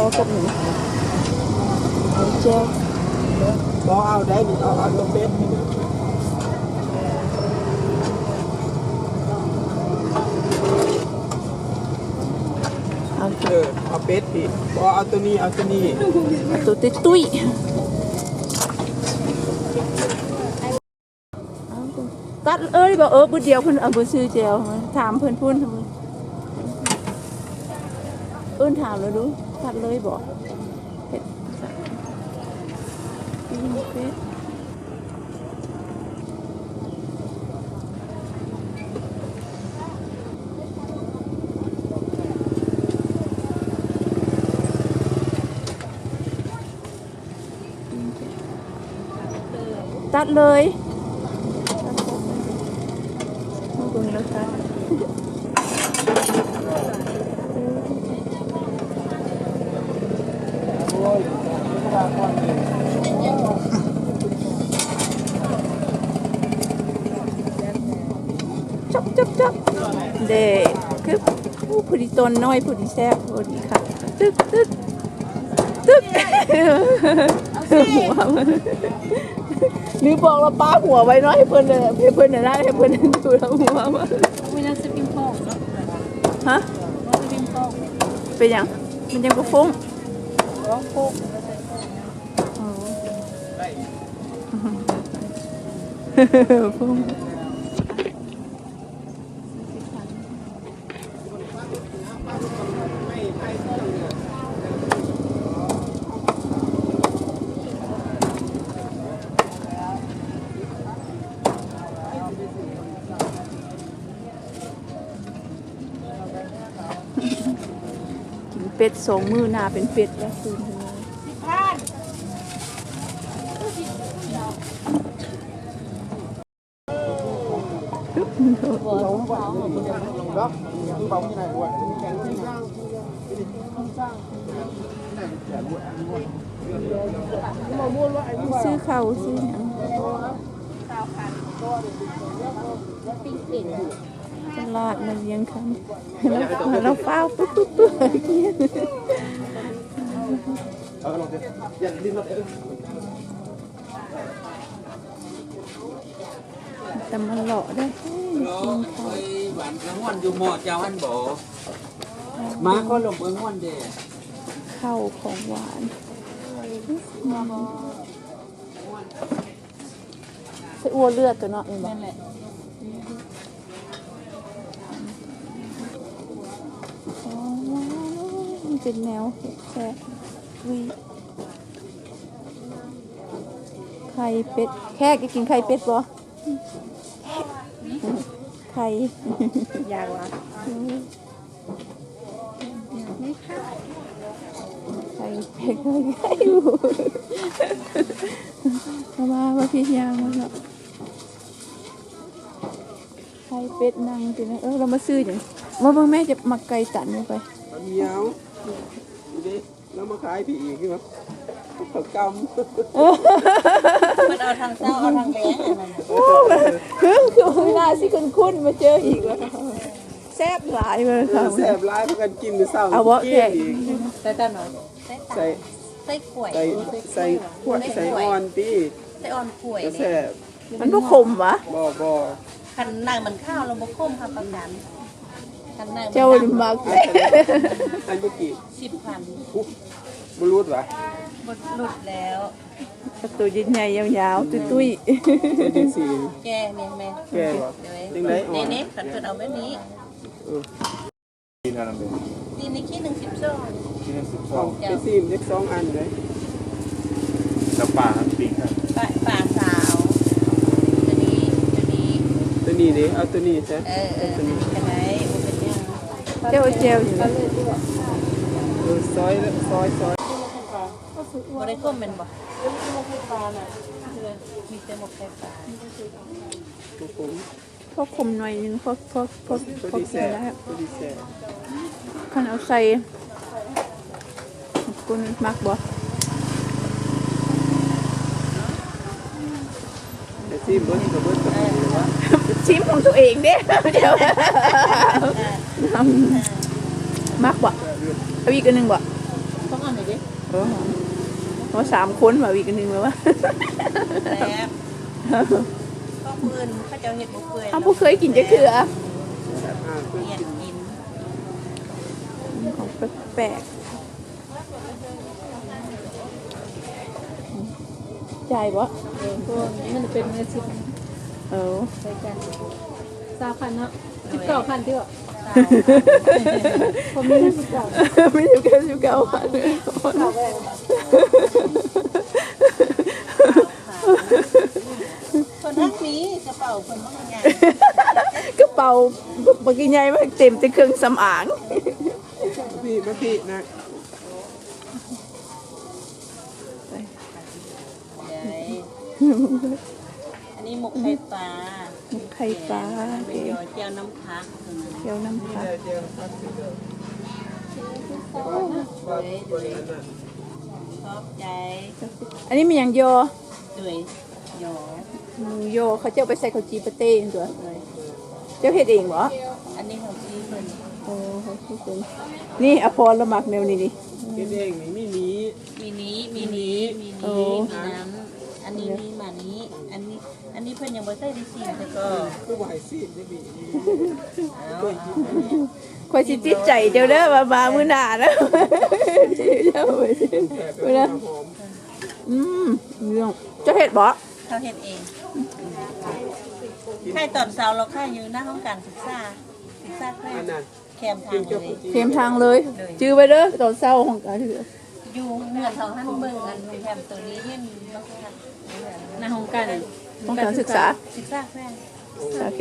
ลกับหนูเอาเจลบ่เอาได้ดิเอาเอาตัวเป็ดนี่เอาเออเอาเป็ดดิบ่เอาตัวนี้เอาตัวนี้ตัวตุ้ยตุ้ยเอาตัดเอ้ยบอกเออบุดเดียวเพิ่นเอาบุซื้อเจลถามเพิ่นพูนทำไมเอิ้นถามแล้วดู ตัดเลยบอกเผ็ดปีนเป็ดตัดเลยขอบคุณนะคะ จับจับจับเด็กคือผู้ผู้ดีตนน้อยผู้ดีแซ่บผู้ดีค่ะ ตึกตึกตึกหัวมันนึกบอกเราป้าหัวไว้เนาะให้เพิ่นเลยให้เพิ่นน่ะได้ให้เพิ่นดูแล้วหัวมาไม่น่าจะพิมพ์พองเนาะฮะว่าจะพิมพ์พองเป็นหยังมันยังก็ฟุ้งร้องโคกอ๋อ ฟุ้งเป็ดสองมือหนาเป็นเป็ดแล้วคืน นี้ครับคือเบาที่ไหนวะซื้อข้าวซื้อหยังตลาดมันยังคำ แต่มันหล่อได้กินข้าวหวานกระห้วนอยู่หม้อเจ้าอันบ่มาก็ลงเบิ่งห้วนเด้ข้าของหวานใส่อัวเลือดตัวเนาะเองบ่เป็นแนวแซ่วีไข่เป็ด แค่กินไข่เป็ดบ่ ไข่อยากวะไข่เป็ดไข่อยู่มามามาพี่ยางมาเนาะไข่เป็ดนั่งตินะเออเรามาซื้ออย่างมาเบิ่งแม่จะมักไก่ตันนี่ไปมันเหนียวดูดิ แล้วมาขายพี่อีกใช่ไหมเขากมันเอาทางเศร้าเอาทางแรงอันนั้นโอ้คือคือเวลาสิคุณคุณมาเจออีกแล้วแซ่บหลายเลยำค่ะแซ่บร้ายพากันกินมื้อเช้าเอาบ่กิแขกนอีกใส่ตาหน่อยใส่ใส่ข่วยใส่ใส่ขวดใส่อ่อนตีใส่อ่อนข่วยก็นี่แซ่บมันบ่ขมวะบ่บ่คันนางมันข้าวเราบ่คมครับประกัน คันนางเจ้าดิมักอันเมื่อกี้สิบพันอุ๊บบ่รู้วะบดหลุดแล้วกระตูใหญ่ๆยาวๆ ตุ้ยเส้นที่สี่แกเนี่ยแม่แก่บ่เดี๋ยวจังได๋อ่อนี่นนี่ขันเพิ่นเอาแบบนี้เออตีนี่ขี้หนึ่งสิบสองเอาไปซีมจักสองอันเลยแล้วป่าปีกครับป่าป่าสาว ตัวนี้ ตัวนี้ ตัวนี้ดิเอาตัวนี้ซะเออเออกันไหนโอ้เป็นยังๆ เจ้าเจลอยู่นะเออซอยแล้วซอยซอยบ่ได้ก้มเป็นบ่มีแต่หมกไข่ปลาตัวผมพอขมหน่อยนึงพอพอพอตัวพอที่กินแซ่บแล้วตัวที่แซ่บคันเอาใส่คุณมักบ่แต่ซีมเบิ้ลกับเบิ้ลกับเบิ้ลเลยวะชิมของตัวเองเด้เดี๋ยว มักบ่เอาอีกอันหนึงบ่ปกอ่อนหน่อยดิเออเพราะสามคนมาอีกอันหนึงแล้ววะแซ่บก็ปืนเขาจะเห็ดบุฟเฟ่อ้าวผู้เคยกินจะคืออะอ่าเพิ่งเห็ดกินของแปลกๆใจบ่เออพวกนี้มันเป็นเงินสิบเออใช้กันสามพันเนาะสิบเก้าพันที่ว่า ผมมีเงินสิบเก้าไม่อยู่กันอยู่เก่าพันคนทั้งนี้กระเป๋าคนทั้งใหญ่กระเป๋าบางทีใหญ่มากเต็มแต่เครื่องสำอางพี่มาพี่นะใหญ่ นนี้หมกไข่ปลาไข่ปลาเป็นยอเจียวน้ำพักเกี๊ยวน้ำปลาเดี๋ยวครับเดี๋ยวชอบใจ อันนี้มันยังโยด้วยยอหมูโยเขาเจ้าไปใส่ข้าวจีปาเต้ตัวเจ้าเฮ็ดเองเหรออันนี้ของซีเพิ่นโอ้เขาเฮ็ดเองนี่อภรละหมักแนวนี้ดิกินเองนี่มีนี้มีนี้มีนี้มีโอ้นี้มีนั้นอันนี้มีมานี้อันนี้อันนี้ เพิ่นยังบ่ใส่ดิซีแต่ก็คือไหวซีดได้บีเอาคอยสิติดใจเจ้าเด้อมามามื้อหน้านะเจ้าไปสิแต่เป็นความหอมอืมเรื่องเจ้าเฮ็ดบ่เขาเฮ็ดเองค่ายตอนเช้าเราค่ายอยู่หน้าห้องการศึกษาศึกษาแพร่อันนั้นแคมทางเลยเตรียมทางเลย จื้อไว้เด้อตอนเช้าของการถืออยู่เงินทองหันเบิ่งอันแคมตัวนี้เห็นบ่คะในห้องกัน ของการศึกษาศึกษาแพร่โอเค